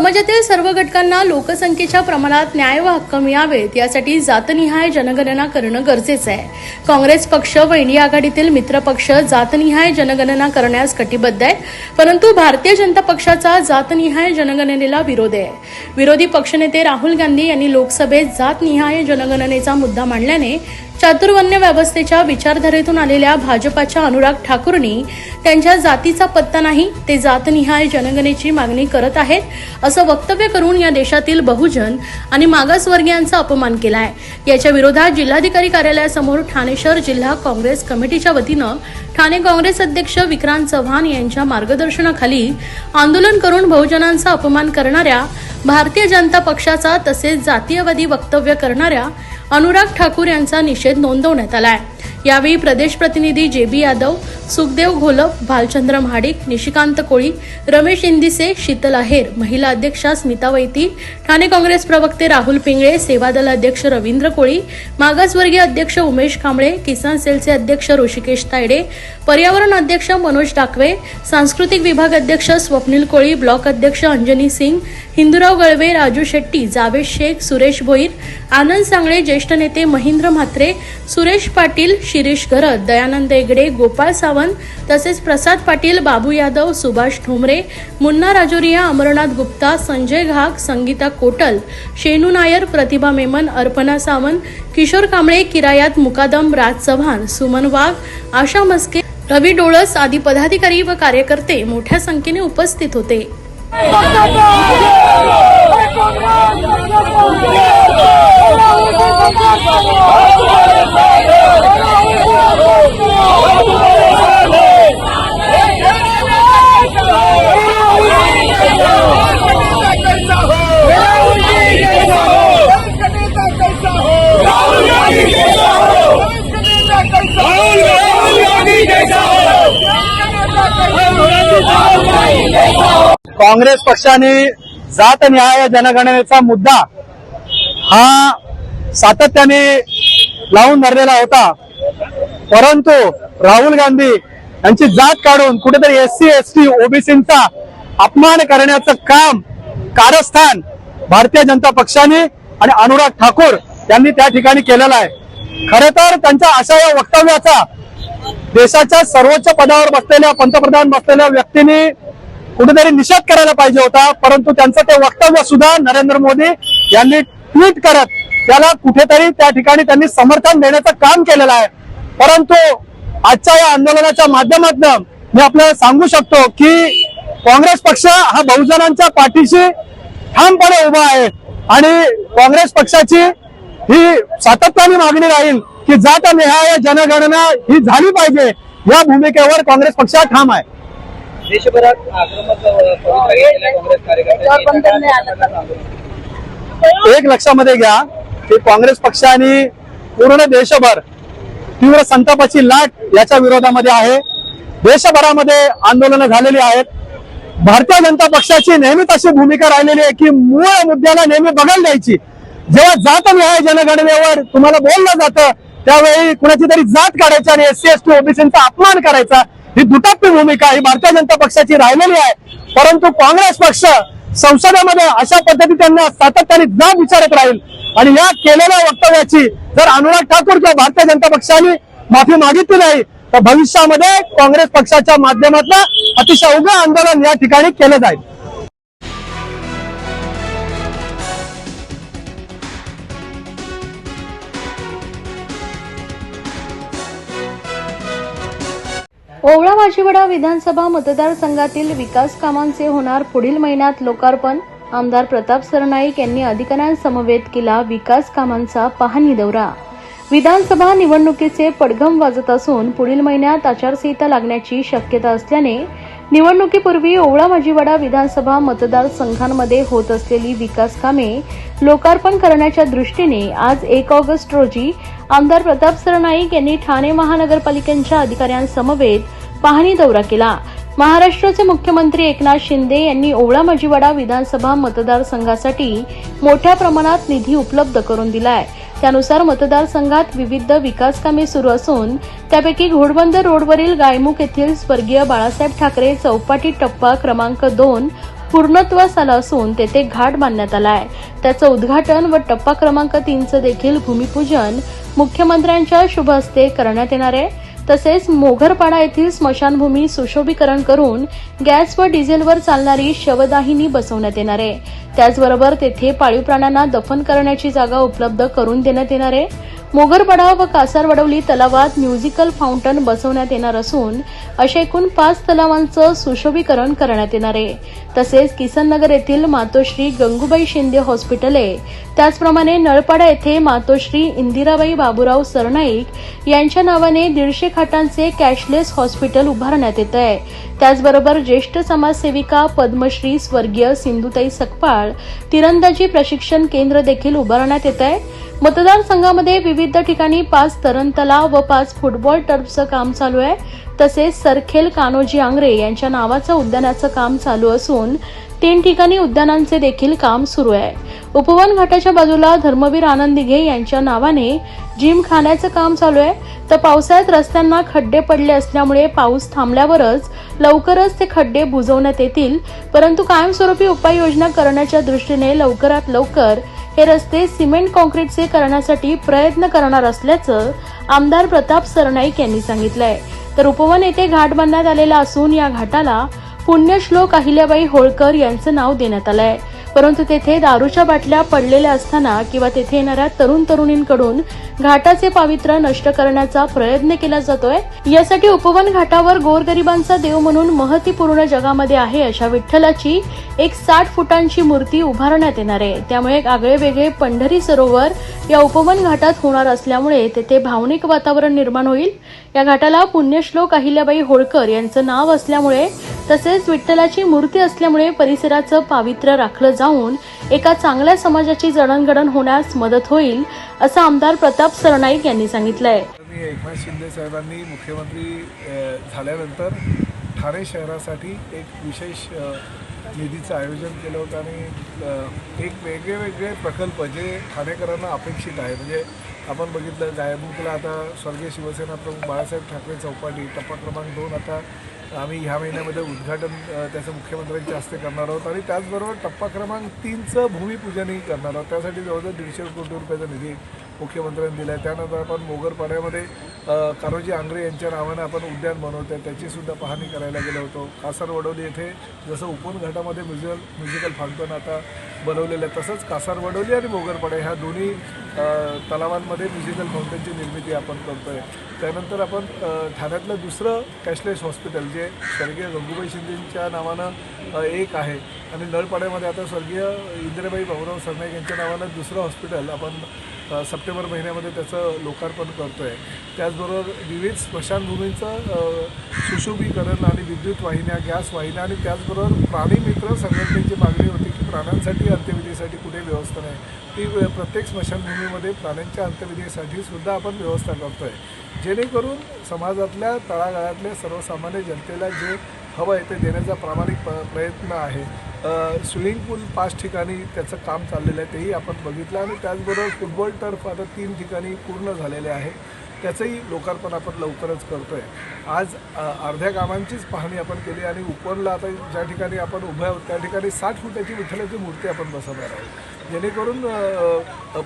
समाजातील सर्व घटकांना लोकसंख्येच्या प्रमाणात न्याय व हक्क मिळावेत यासाठी जातनिहाय जनगणना करणं गरजेचं आहे. काँग्रेस पक्ष व इंडिया आघाडीतील मित्र पक्ष जातनिहाय जनगणना करण्यास कटिबद्ध आहे परंतु भारतीय जनता पक्षाचा जातनिहाय जनगणनेला विरोध आहे. विरोधी पक्षनेते राहुल गांधी यांनी लोकसभेत जातनिहाय जनगणनेचा मुद्दा मांडल्याने चातुर्वण्य व्यवस्थेच्या विचारधारेतून आलेल्या भाजपाच्या अनुराग ठाकूरनी त्यांच्या जातीचा पत्ता नाही ते जातनिहाय जनगणेची मागणी करत आहेत असं वक्तव्य करून या देशातील बहुजन आणि मागासवर्गीयांचा अपमान केला आहे याच्या विरोधात जिल्हाधिकारी कार्यालयासमोर ठाणे शहर जिल्हा काँग्रेस कमिटीच्या वतीनं ठाणे काँग्रेस अध्यक्ष विक्रांत चव्हाण यांच्या मार्गदर्शनाखाली आंदोलन करून बहुजनांचा अपमान करणाऱ्या भारतीय जनता पक्षाचा तसेच जातीयवादी वक्तव्य करणाऱ्या अनुराग ठाकूर यांचा निषेध नोंदवण्यात आला आहे यावेळी प्रदेश प्रतिनिधी जे बी यादव सुखदेव घोलप भालचंद्र महाडिक निशिकांत कोळी रमेश इंदिसे शीतल अहेर महिला अध्यक्षा स्मिता वैती ठाणे काँग्रेस प्रवक्ते राहुल पिंगळे सेवादल अध्यक्ष रवींद्र कोळी मागासवर्गीय अध्यक्ष उमेश कांबळे किसान सेलचे अध्यक्ष ऋषिकेश तायडे पर्यावरण अध्यक्ष मनोज टाकवे सांस्कृतिक विभाग अध्यक्ष स्वप्नील कोळी ब्लॉक अध्यक्ष अंजनी सिंग हिंदूराव गळवे राजू शेट्टी जावेद शेख सुरेश भोईर आनंद सांगळे ज्येष्ठ नेते महेंद्र म्हात्रे सुरेश पाटील शिरीष घरत दयानंद एगडे गोपाळ सावंत तसेच प्रसाद पाटील बाबू यादव सुभाष ठोंबरे मुन्ना राजोरिया अमरनाथ गुप्ता संजय घाग संगीता कोटल शेनू नायर प्रतिभा मेमन अर्पणा सावंत किशोर कांबळे किरायात मुकादम राज चव्हाण सुमन वाघ आशा मस्के रवी डोळस आदी पदाधिकारी व कार्यकर्ते मोठ्या संख्येने उपस्थित होते काँग्रेस पक्षाने जात न्याय जनगणनेचा मुद्दा हा सातत्याने लावून धरलेला होता. परंतु राहुल गांधी यांची जात काढून कुठेतरी एस सी एस टी ओबीसींचा अपमान करण्याचं काम कारस्थान भारतीय जनता पक्षाने आणि अनुराग ठाकूर यांनी त्या ठिकाणी केलेलं आहे. खर तर त्यांच्या अशा या वक्तव्याचा देशाच्या सर्वोच्च पदावर बसलेल्या पंतप्रधान बसलेल्या व्यक्तीने कुठेतरी निषेध करायला पाहिजे होता परंतु त्यांचं ते वक्तव्य सुद्धा नरेंद्र मोदी यांनी ट्विट करत त्याला कुठेतरी त्या ठिकाणी त्यांनी समर्थन देण्याचं काम केलेलं आहे. परंतु आजच्या या आंदोलनाच्या माध्यमातून मी आपल्याला सांगू शकतो की काँग्रेस पक्ष हा बहुजनांच्या पाठीशी ठामपणे उभा आहे आणि काँग्रेस पक्षाची ही सातत्याने मागणी राहील की जात निहाय जनगणना ही झाली पाहिजे या भूमिकेवर काँग्रेस पक्ष ठाम आहे. देशभरात आक्रमक काँग्रेस कार्यकर्त्यांनी एक लक्षामध्ये घ्या की काँग्रेस पक्षाने पूर्ण देशभर तीव्र संतापाची लाट याच्या विरोधामध्ये आहे. देशभरामध्ये आंदोलनं झालेली आहेत. भारतीय जनता पक्षाची नेहमीच अशी भूमिका राहिलेली आहे की मूळ मुद्द्याला नेहमी बघायला द्यायची. जेव्हा जात न्याय जनगणनेवर तुम्हाला बोललं जातं त्यावेळी कुणाची तरी जात काढायची आणि एस सी एस टी ओबीसीचा अपमान करायचा. ही दुटप्पी भूमिका ही भारतीय जनता पक्षाची राहिलेली आहे. परंतु काँग्रेस पक्ष संसदेमध्ये अशा पद्धती त्यांना सातत्याने जाब विचारत राहील. आणि या केलेल्या वक्तव्याची जर अनुराग ठाकूर किंवा भारतीय जनता पक्षाने माफी मागितली नाही तर भविष्यामध्ये काँग्रेस पक्षाच्या माध्यमातून अतिशय उग्र आंदोलन या ठिकाणी केलं जाईल. ओवळा माजीवडा विधानसभा मतदारसंघातील विकास कामांचे होणार पुढील महिन्यात लोकार्पण. आमदार प्रताप सरनाईक यांनी अधिकाऱ्यांसमवेत केला विकास कामांचा पाहणी दौरा. विधानसभा निवडणुकीचे पडघम वाजत असून पुढील महिन्यात आचारसंहिता लागण्याची शक्यता असल्याने निवडणुकीपूर्वी ओवळा माजीवाडा विधानसभा मतदारसंघांमध्ये होत असलेली विकास कामे लोकार्पण करण्याच्या दृष्टीने आज एक ऑगस्ट रोजी आमदार प्रताप सरनाईक यांनी ठाणे महानगरपालिकेच्या अधिकाऱ्यांसमवेत पाहणी दौरा केला. महाराष्ट्राचे मुख्यमंत्री एकनाथ शिंदे यांनी ओवळा माजीवाडा विधानसभा मतदारसंघासाठी मोठ्या प्रमाणात निधी उपलब्ध करून दिलाय. त्यानुसार मतदारसंघात विविध विकास कामे सुरू असून त्यापैकी घोडबंदर रोडवरील गायमुख येथील स्वर्गीय बाळासाहेब ठाकरे चौपाटी टप्पा क्रमांक दोन पूर्णत्वास आला असून तेथे घाट बांधण्यात आला आहे त्याचं उद्घाटन व टप्पा क्रमांक तीनचं देखील भूमिपूजन मुख्यमंत्र्यांच्या शुभ हस्ते करण्यात येणार आहे. तसेच मोघरपाडा येथील स्मशानभूमी सुशोभीकरण करून गॅस व डिझेलवर चालणारी शवदाहिनी बसवण्यात येणार आहे. त्याचबरोबर तेथे पाळीव प्राण्यांना दफन करण्याची जागा उपलब्ध करून देण्यात येणार आहे. मोगरपाडा व कासारवडवली तलावात म्युझिकल फाउंटन बसवण्यात येणार असून अशा एकूण पाच तलावांचं सुशोभीकरण करण्यात येणार आहे. तसेच किसननगर येथील मातोश्री गंगूबाई शिंदे हॉस्पिटल आहे त्याचप्रमाणे नळपाडा येथे मातोश्री इंदिराबाई बाबूराव सरनाईक यांच्या नावाने दीडशे खाटांचे कॅशलेस हॉस्पिटल उभारण्यात येत आहे त्याचबरोबर ज्येष्ठ समाजसेविका पद्मश्री स्वर्गीय सिंधुताई सकपाळ तिरंदाजी प्रशिक्षण केंद्र देखील उभारण्यात येत आहे मतदारसंघामध्ये विविध ठिकाणी पाच तरण तलाव व पाच फुटबॉल टर्फचं काम चालू आहे. तसेच सरखेल कान्होजी आंग्रे यांच्या नावाचं उद्यानाचं काम चालू असून तीन ठिकाणी उद्यानांचे देखील काम सुरू आहे. उपवन घाटाच्या बाजूला धर्मवीर आनंद दिघे यांच्या नावाने जिम खाण्याचं काम चालू आहे. तर पावसाळ्यात रस्त्यांना खड्डे पडले असल्यामुळे पाऊस थांबल्यावरच लवकरच ते खड्डे बुजवण्यात येतील. परंतु कायमस्वरूपी उपाययोजना करण्याच्या दृष्टीने लवकरात लवकर हे रस्ते सिमेंट कॉन्क्रीटचे करण्यासाठी प्रयत्न करणार असल्याचं आमदार प्रताप सरनाईक यांनी सांगितलंय. तर उपवन येथे घाट बांधण्यात आलेला असून या घाटाला पुण्यश्लोक अहिल्याबाई होळकर यांचं नाव देण्यात आलंय. परंतु तेथे दारूच्या बाटल्या पडलेल्या असताना किंवा तेथे येणाऱ्या तरुण तरुणींकडून घाटाचे पावित्र्य नष्ट करण्याचा प्रयत्न केला जातोय. यासाठी उपवन घाटावर गोरगरिबांचा देव म्हणून महत्त्वपूर्ण जगामध्ये आहे अशा विठ्ठलाची एक साठ फुटांची मूर्ती उभारण्यात येणार आहे. त्यामुळे एक आगळे वेगळे पंढरी सरोवर या उपवन घाटात होणार असल्यामुळे तेथे भावनिक वातावरण निर्माण होईल. या घाटाला पुण्यश्लोक अहिल्याबाई होळकर यांचं नाव असल्यामुळे तसेच विठ्ठलाची मूर्ती असल्यामुळे परिसराचं पावित्र्य राखलं जाऊन एका चांगल्या समाजाची जडणघडण होण्यास मदत होईल असं आमदार प्रताप सरनाईक यांनी सांगितलंय. एकनाथ शिंदे साहेबांनी मुख्यमंत्री झाल्यानंतर ठाणे शहरासाठी एक विशेष निधीचं आयोजन केलं होतं आणि एक वेगळे वेगळे प्रकल्प जे ठाणेकरांना अपेक्षित आहे म्हणजे आपण बघितलं जायबुकला आता स्वर्गीय शिवसेना प्रमुख बाळासाहेब ठाकरे चौपाटी टप्पा क्रमांक दोन आता आम्ही ह्या महिन्यामध्ये उद्घाटन त्याचं मुख्यमंत्र्यांच्या हस्ते करणार आहोत आणि त्याचबरोबर टप्पा क्रमांक तीनचं भूमिपूजनही करणार आहोत. त्यासाठी जवळजवळ दीडशे कोटी रुपयाचा निधी मुख्यमंत्र्यांनी दिला आहे त्यानंतर आपण मोगरपाड्यामध्ये कारोजी आंग्रे यांच्या नावानं आपण उद्यान बनवतो आहे त्याचीसुद्धा पाहणी करायला गेलो होतो. कासार वडोली येथे जसं उपवन घाटामध्ये म्युझिकल म्युझिकल फाउंटन आता बनवलेलं आहे तसंच कासार वडोली आणि मोगरपाडा ह्या दोन्ही तलावांमध्ये म्युझिकल फाउंटनची निर्मिती आपण करतो आहे त्यानंतर आपण ठाण्यातलं दुसरं कॅशलेस हॉस्पिटल जे स्वर्गीय गंगूबाई शिंदेच्या नावानं एक आहे. आणि नळपाड्यामध्ये आता स्वर्गीय इंदिराबाई भाऊराव सरनाईक यांच्या नावानं दुसरं हॉस्पिटल आपण सप्टेंबर महिन्यामध्ये त्याचं लोकार्पण करतो आहे त्याचबरोबर विविध स्मशानभूमींचं सुशोभीकरण आणि विद्युत वाहिन्या गॅस वाहिन्या आणि त्याचबरोबर प्राणीमित्र संघटनेची मागणी होती की प्राण्यांसाठी अंत्यविधीसाठी कुठे व्यवस्था नाही. ती प्रत्येक स्मशानभूमीमध्ये प्राण्यांच्या अंत्यविधीसाठी सुद्धा आपण व्यवस्था करतो आहे जेणेकरून समाजातल्या तळागाळातल्या सर्वसामान्य जनतेला जे हवं आहे ते देण्याचा प्रामाणिक प प्रयत्न आहे. स्विमिंग पूल पाच ठिकाणी त्याचं काम चाललेलं आहे तेही आपण बघितलं. आणि त्याचबरोबर फुटबॉल टर्फ आता तीन ठिकाणी पूर्ण झालेले आहे. त्याचंही लोकार्पण आपण लवकरच करतो आहे आज अर्ध्या कामांचीच पाहणी आपण केली आणि उपवनला आता ज्या ठिकाणी आपण उभे आहोत त्या ठिकाणी साठ फुटाची विठ्ठलाची मूर्ती आपण बसवणार आहोत. जेणेकरून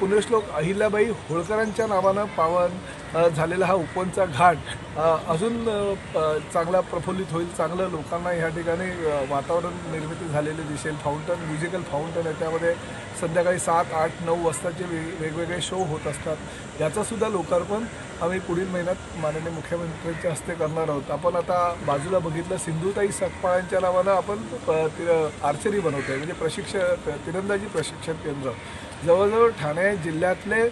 पुण्यश्लोक अहिल्याबाई होळकरांच्या नावानं पावन झालेला हा उपवनचा घाट अजून चांगला प्रफुल्लित होईल चांगलं लोकांना ह्या ठिकाणी वातावरण निर्मिती झालेले दिसेल. फाउंटन म्युझिकल फाउंटन आहे. त्यामध्ये संध्याकाळी सात आठ नऊ वाजताचे वेग वेगवेगळे शो होत असतात. याचंसुद्धा लोकार्पण आम्ही पुढील महिन्यात माननीय मुख्यमंत्र्यांच्या हस्ते करणार आहोत. आपण आता बाजूला बघितलं सिंधुताई सकपाळांच्या नावानं आपण प- ति- आर्चरी बनवतोय. म्हणजे प्रशिक्षण तिरंदाजी प्रशिक्षण केंद्र. जवळजवळ ठाणे जिल्ह्यातले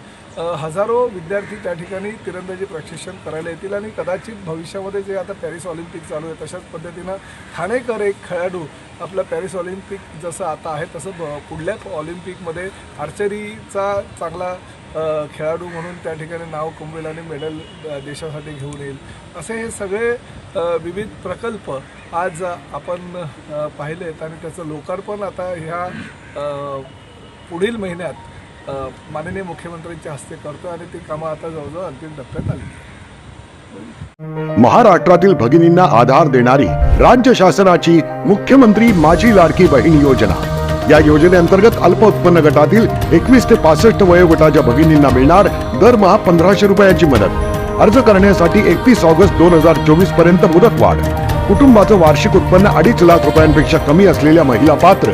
हजारो विद्यार्थी त्या ठिकाणी तिरंदाजी प्रशिक्षण करायला येतील आणि कदाचित भविष्यामध्ये जे आता पॅरिस ऑलिम्पिक चालू आहे तशाच पद्धतीनं ठाणेकर एक खेळाडू आपलं पॅरिस ऑलिम्पिक जसं आता आहे तसं ब- पुढल्या ऑलिम्पिकमध्ये आर्चरीचा चांगला खेळाडू म्हणून त्या ठिकाणी नाव कमवेल आणि मेडल देशासाठी घेऊन येईल. असे हे सगळे विविध प्रकल्प आज आपण पाहिले आहेत आणि त्याचं लोकार्पण आता ह्या पुढील महिन्यात माननीय मुख्यमंत्र्यांच्या हस्ते करतो आणि ती कामं आता जवळजवळ अंतिम टप्प्यात आली. महाराष्ट्रातील भगिनींना आधार देणारी राज्य शासनाची मुख्यमंत्री माझी लाडकी बहीण योजना. या योजनेअंतर्गत अल्प उत्पन्न गटातील एकवीस ते पासष्ट वयोगटाच्या भगिनींना मिळणार दरमहा पंधराशे रुपयाची मदत. अर्ज करण्यासाठी एकतीस ऑगस्ट दोन हजार चोवीसपर्यंत मुदतवाढ. कुटुंबाचं वार्षिक उत्पन्न अडीच लाख रुपयांपेक्षा कमी असलेल्या महिला पात्र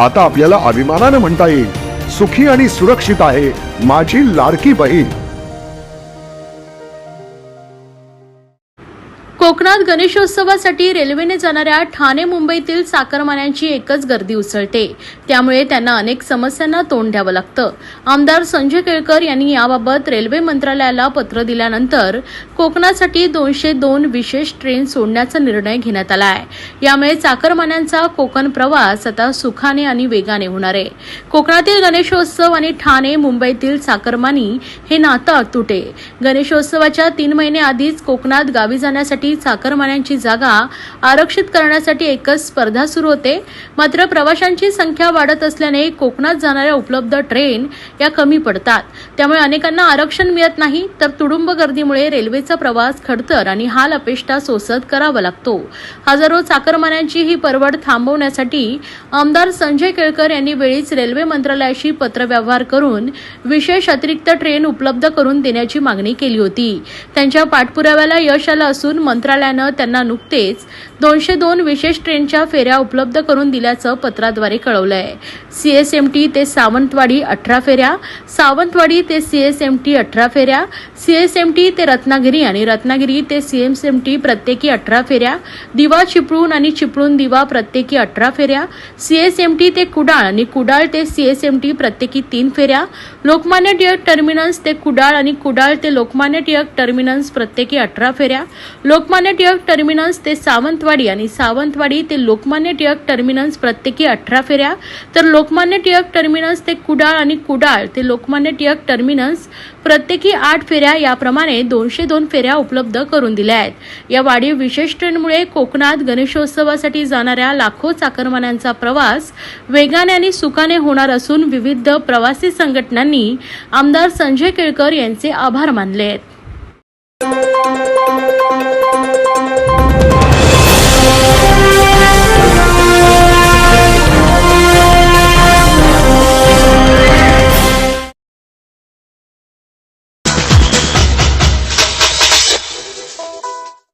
आता आपल्याला अभिमानानं म्हणता येईल. सुखी आणि सुरक्षित आहे माझी लाडकी बहीण. कोकणात गणेशोत्सवासाठी रेल्वेने जाणाऱ्या ठाणे मुंबईतील चाकरमान्यांची एकच गर्दी उसळते. त्यामुळे त्यांना अनेक समस्यांना तोंड द्यावं लागतं. आमदार संजय केळकर यांनी याबाबत रेल्वे मंत्रालयाला पत्र दिल्यानंतर कोकणासाठी दोनशे दोन विशेष ट्रेन सोडण्याचा निर्णय घेण्यात आला आहे यामुळे चाकरमान्यांचा कोकण प्रवास आता सुखाने आणि वेगाने होणार आहे. कोकणातील गणेशोत्सव आणि ठाणे मुंबईतील चाकरमानी हे नातं अतुटे गणेशोत्सवाच्या तीन महिने आधीच कोकणात गावी जाण्यासाठी चाकरमान्यांची जागा आरक्षित करण्यासाठी एकच स्पर्धा सुरू होते. मात्र प्रवाशांची संख्या वाढत असल्याने कोकणात जाणाऱ्या उपलब्ध ट्रेन या कमी पडतात. त्यामुळे अनेकांना आरक्षण मिळत नाही तर तुडुंब गर्दीमुळे रेल्वेचा प्रवास खडतर आणि हाल अपेष्टा सोसत करावा लागतो. हजारो चाकरमान्यांची ही परवड थांबवण्यासाठी आमदार संजय केळकर यांनी वेळीच रेल्वे मंत्रालयाशी पत्रव्यवहार करून विशेष अतिरिक्त ट्रेन उपलब्ध करून देण्याची मागणी केली होती. त्यांच्या पाठपुराव्याला यश आलं असून मंत्रालयानं त्यांना नुकतेच दोनशे दोन विशेष ट्रेनच्या फेऱ्या उपलब्ध करून दिल्याचं पत्राद्वारे कळवलं आहे सीएसएमटी ते सावंतवाडी अठरा फेऱ्या सावंतवाडी ते सीएसएमटी अठरा फेऱ्या सीएसएमटी ते रत्नागिरी आणि रत्नागिरी ते सीएसएमटी प्रत्येकी अठरा फेऱ्या दिवा चिपळूण आणि चिपळूण दिवा प्रत्येकी अठरा फेऱ्या सीएसएमटी ते कुडाळ आणि कुडाळ ते सीएसएमटी प्रत्येकी तीन फेऱ्या लोकमान्य टिळक टर्मिनस ते कुडाळ आणि कुडाळ ते लोकमान्य टिळक टर्मिनस प्रत्येकी अठरा फेऱ्या लोकमान्य टिळक टर्मिनस ते सावंतवाडी आणि सावंतवाडी ते लोकमान्य टिळक टर्मिनस प्रत्येकी अठरा फेऱ्या. तर लोकमान्य टिळक टर्मिनस ते कुडाळ आणि कुडाळ ते लोकमान्य टिळक टर्मिनस प्रत्येकी आठ फेऱ्या याप्रमाणे दोनशे दोन फेऱ्या उपलब्ध करून दिल्या आहेत. या वाढीव विशेष ट्रेनमुळे कोकणात गणेशोत्सवासाठी जाणाऱ्या लाखो चाकरमान्यांचा प्रवास वेगाने आणि सुखाने होणार असून विविध प्रवासी संघटनांनी आमदार संजय केळकर यांचे आभार मानले आहेत.